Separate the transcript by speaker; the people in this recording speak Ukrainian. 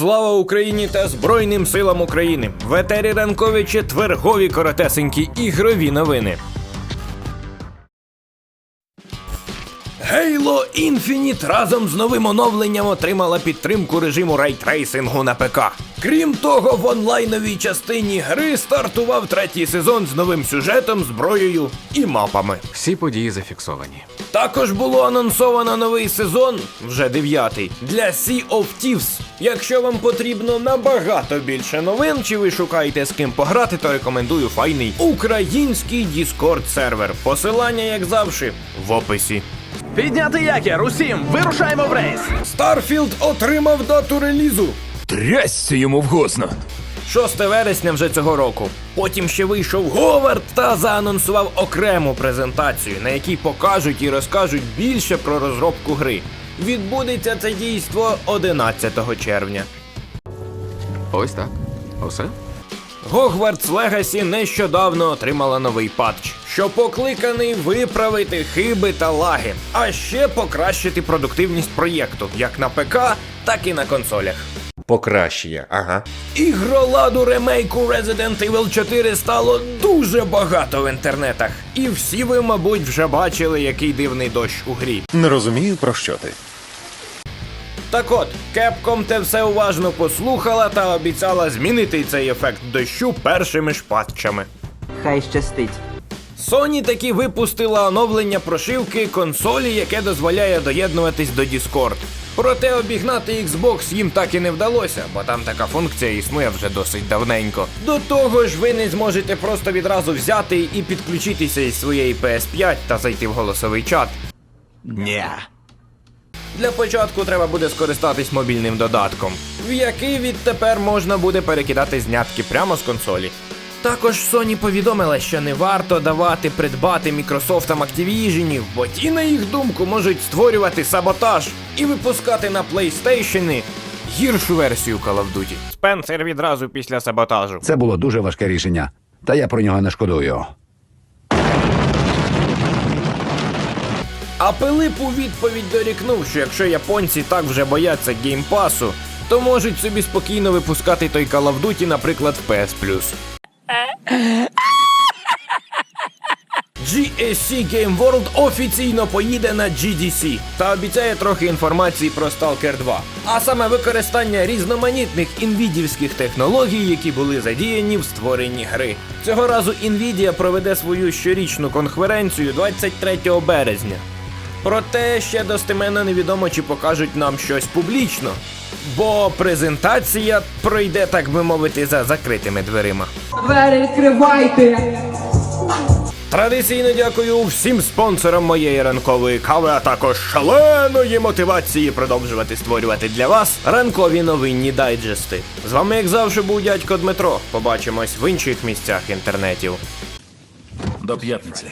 Speaker 1: Слава Україні та Збройним силам України! В етері ранкові четвергові коротесенькі ігрові новини. Halo Infinite разом з новим оновленням отримала підтримку режиму райтрейсингу на ПК. Крім того, в онлайновій частині гри стартував третій сезон з новим сюжетом, зброєю і мапами.
Speaker 2: Всі події зафіксовані.
Speaker 1: Також було анонсовано новий сезон, вже дев'ятий, для Sea of Thieves. Якщо вам потрібно набагато більше новин, чи ви шукаєте з ким пограти, то рекомендую файний український Discord сервер. Посилання, як завжди, в описі.
Speaker 3: Підняти якір, усім, вирушаємо в рейс.
Speaker 1: Starfield отримав дату релізу.
Speaker 4: Трясся йому вгосно.
Speaker 1: 6 вересня вже цього року. Потім ще вийшов Говард та заанонсував окрему презентацію, на якій покажуть і розкажуть більше про розробку гри. Відбудеться це дійство 11 червня.
Speaker 2: Ось так. Усе?
Speaker 1: Hogwarts Legacy нещодавно отримала новий патч, що покликаний виправити хиби та лаги, а ще покращити продуктивність проєкту як на ПК, так і на консолях.
Speaker 5: Покращення, ага.
Speaker 1: Ігроладу ремейку Resident Evil 4 стало дуже багато в інтернетах. І всі ви, мабуть, вже бачили, який дивний дощ у грі.
Speaker 5: Не розумію, про що ти.
Speaker 1: Так от, Capcom те все уважно послухала та обіцяла змінити цей ефект дощу першими ж патчами.
Speaker 6: Хай щастить.
Speaker 1: Sony таки випустила оновлення прошивки консолі, яке дозволяє доєднуватись до Discord. Проте обігнати Xbox їм так і не вдалося, бо там така функція існує вже досить давненько. До того ж, ви не зможете просто відразу взяти і підключитися із своєї PS5 та зайти в голосовий чат.
Speaker 3: Ні.
Speaker 1: Для початку треба буде скористатись мобільним додатком, в який відтепер можна буде перекидати знятки прямо з консолі. Також Sony повідомила, що не варто давати придбати Microsoft Activision, бо ті, на їх думку, можуть створювати саботаж і випускати на PlayStation гіршу версію Call of Duty. Спенсер відразу після саботажу.
Speaker 7: Це було дуже важке рішення, та я про нього не шкодую.
Speaker 1: А Пилип у відповідь дорікнув, що якщо японці так вже бояться геймпасу, то можуть собі спокійно випускати той Call of Duty, наприклад, в PS Plus. GSC Game World офіційно поїде на GDC та обіцяє трохи інформації про Stalker 2, а саме використання різноманітних інвідівських технологій, які були задіяні в створенні гри. Цього разу Nvidia проведе свою щорічну конференцію 23 березня. Проте ще достеменно невідомо, чи покажуть нам щось публічно. Бо презентація пройде, так би мовити, за закритими дверима.
Speaker 8: Двері відкривайте!
Speaker 1: Традиційно дякую всім спонсорам моєї ранкової кави, а також шаленої мотивації продовжувати створювати для вас ранкові новинні дайджести. З вами, як завжди, був дядько Дмитро. Побачимось в інших місцях інтернетів.
Speaker 4: До п'ятниці.